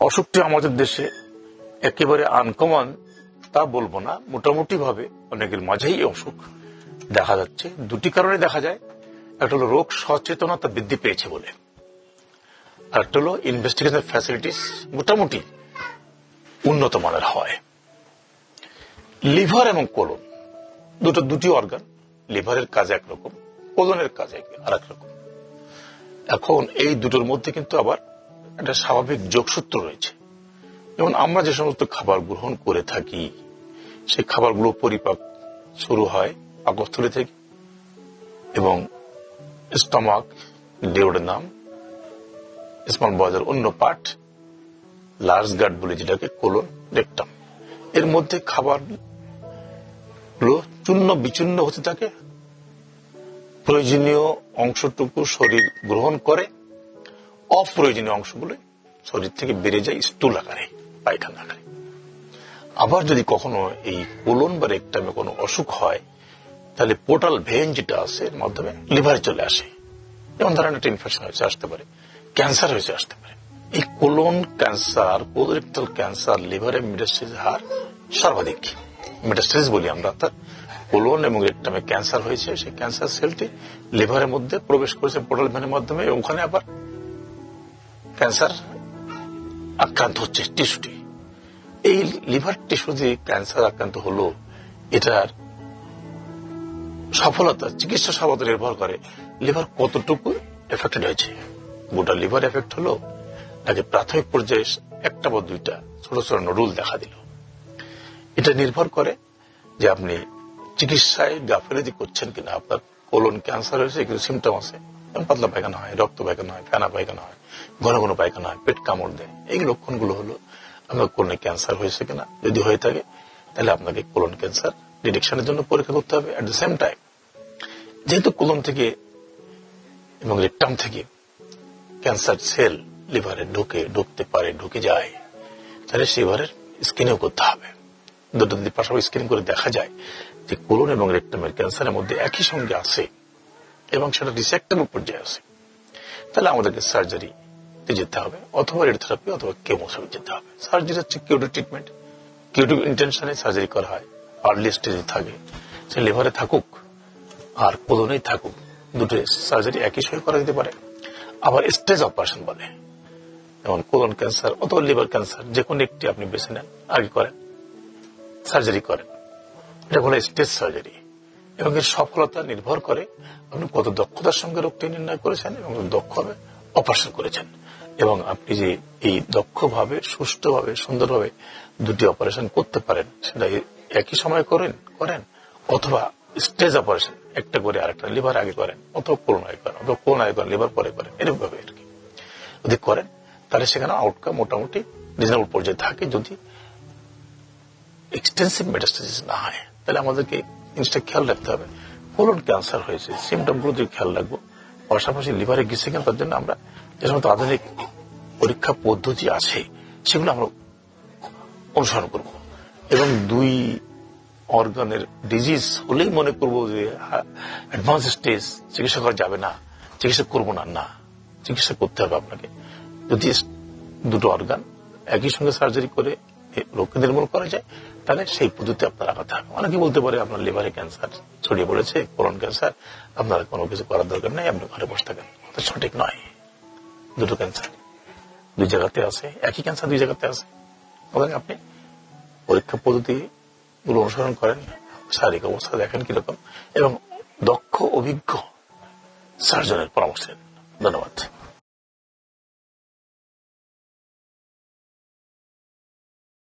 অসুখটি আমাদের দেশে একেবারে আনকমন তা বলব না। মোটামুটি ভাবে অনেকের মাঝেই অসুখ। দেখা যাচ্ছে, দুটি কারণে দেখা যায়। একটা হলো রোগ সচেতনতা বৃদ্ধি পেয়েছে বলে। আর একটা হলো ইনভেস্টিগেশন ফ্যাসিলিটিস মোটামুটি উন্নত মানের হয়। লিভার এবং কোলন, দুটো, দুটি অর্গান লিভারের কাজ একরকম, কোলনের কাজ আর এক রকম। এখন এই দুটোর মধ্যে কিন্তু আবার একটা স্বাভাবিক যোগসূত্র রয়েছে। যেমন আমরা যে সমস্ত খাবার গ্রহণ করে থাকি, সেই খাবারগুলো পরিপাক শুরু হয় পাকস্থলী থেকে এবং স্টমাক ডেউডের নাম, স্মল বয়েজের অন্য পার্ট, লার্জ গার্ড বলে যেটাকে কোলন রেকটাম। এর মধ্যে খাবারগুলো চূর্ণ বিচূর্ণ হতে থাকে প্রয়োজনীয় অংশটুকু শরীর গ্রহণ করে, অপ্রয়োজনীয় অংশগুলো শরীর থেকে বেড়ে যায় স্থূল আকারে, পায়খানা আকারে। আবার যদি কখনো এই কোলন বা রেকটামে কোনো অসুখ হয়, তাহলে পোর্টাল ভেন যেটা আছে মাধ্যমে লিভারে চলে আসে। যেমন ধরেন একটা ইনফেকশন হয়েছে, আসতে পারে। ক্যান্সার হয়েছে, আসতে পারে। এই কোলন ক্যান্সার কোলোরেক্টাল ক্যান্সার লিভারে মেটাস্টেজ হার সর্বাধিক। মেটাস্টেজ বলি আমরা, অর্থাৎ কোলন এবং রেকটামে ক্যান্সার হয়েছে, সেই ক্যান্সার সেলটি লিভারের মধ্যে প্রবেশ করেছে পোর্টাল ভেনের মাধ্যমে, ওখানে আবার ক্যান্সার আক্রান্ত হচ্ছে, টিস্যুটি। এই লিভার টিস্যু যে ক্যান্সার আক্রান্ত হলো, এটার সফলতা, চিকিৎসা সফলতা নির্ভর করে লিভার কতটুকু এফেক্টেড হয়েছে। গোটা লিভার এফেক্ট হলো নাকি প্রাথমিক পর্যায়ে একটা বা দুইটা ছোট ছোট নডুল দেখা দিল। এটা নির্ভর করে যে আপনি চিকিৎসায় গাফিলতি করছেন কিনা, আপনার কোলন ক্যান্সার হয়েছে কিছু সিমটম আছে। পাতলা পায়খানা হয়, রক্ত পায়খানা হয়, ফেনা পায়খানা হয়, ঘন ঘন পায়খানা হয়, পেট কামড় দেয়। এই লক্ষণগুলো হলো, আপনার কোলনে ক্যান্সার হয়েছে কিনা, যদি হয়ে থাকে, তাহলে আপনাকে কোলন ক্যান্সার ডিটেকশনের জন্য পরীক্ষা করতে হবে। অ্যাট দ্য সেম টাইম যেহেতু কোলন থেকে এবং রেকটাম থেকে ক্যান্সার সেল লিভারে ঢুকে, ঢুকতে পারে, ঢুকে যায়, তাহলে লিভারের স্ক্রিনিং করতে হবে। দুটো যদি পাশাপাশি স্ক্রিনিং করে দেখা যায় যে কোলন এবং রেকটামের ক্যান্সারের মধ্যে একই সঙ্গে আছে এবং সেটা রিসেক্টেবল পর্যায়ে আছে। তাহলে আমাদেরকে সার্জারি যেতে হবে অথবা রেডিওথেরাপি অথবা কেমোথেরাপি যেতে হবে। সার্জারি হচ্ছে কিউটিভ ট্রিটমেন্ট কিউটিভ ইন্টেনশনে সার্জারি করা হয়। আর্লি স্টেজে থাকে। সে লিভারে থাকুক আর কোলনেই থাকুক দুটো সার্জারি একই সঙ্গে করা যেতে পারে। আবার স্টেজ অপারেশন বলে। যেমন কোলন ক্যান্সার অথবা লিভার ক্যান্সার যে কোনো একটি আপনি বেছে নেন, আগে করেন। সার্জারি করেন এটা বলে স্টেজ সার্জারি। এবং এর সফলতা নির্ভর করে আপনি কত দক্ষতার সঙ্গে রোগটি নির্ণয় করেছেন এবং দক্ষভাবে অপারেশন করেছেন। এবং আপনি যে এই দক্ষভাবে, সুষ্ঠুভাবে, সুন্দরভাবে দুটি অপারেশন করতে পারেন, সেটা একই সময় করেন করেন, অথবা স্টেজ অপারেশন, একটা করে আরেকটা লিভার আগে করেন, অথবা কোন আগে করেন, অথবা কোলন আগে করেন, লিভার পরে করেন এরকম ভাবে আর কি। যদি করেন, তাহলে সেখানে আউটকাম মোটামুটি রিজনেবল পর্যায়ে থাকে যদি এক্সটেন্সিভ মেটাস্টাসিস না হয়, তাহলে আমাদেরকে জিনিসটা খেয়াল রাখতে হবে। কোলন ক্যান্সার হয়েছে সিমটমগুলো যদি খেয়াল রাখব, পাশাপাশি লিভারে গেছে কেন তার জন্য আমরা যে সমস্ত আধুনিক পরীক্ষা পদ্ধতি আছে, সেগুলো আমরা অনুসরণ করব। এবং দুই অর্গানের ডিজিজ হলেই মনে করব যে অ্যাডভান্স স্টেজ চিকিৎসা করা যাবে না, চিকিৎসা করব না না, চিকিৎসা করতে হবে আপনাকে। যদি দুটো অর্গান একই সঙ্গে সার্জারি করে রোগকে নির্মূল করা যায় তাহলে সেই পদ্ধতি আপনার আগাতে হবে। অনেকে বলতে পারে আপনার লিভারে ক্যান্সার ছড়িয়ে পড়েছে কোলন ক্যান্সার আপনার কোনো কিছু করার দরকার নেই, আপনি ঘরে বসে থাকেন। সঠিক নয়। দুটো ক্যান্সার দুই জায়গাতে আছে, একই ক্যান্সার দুই জায়গাতে আছে। ওখানে আপনি, পরীক্ষা পদ্ধতি গুলো অনুসরণ করেন, শারীরিক অবস্থা দেখেন কীরকম, এবং দক্ষ, অভিজ্ঞ সার্জনের পরামর্শ ধন্যবাদ।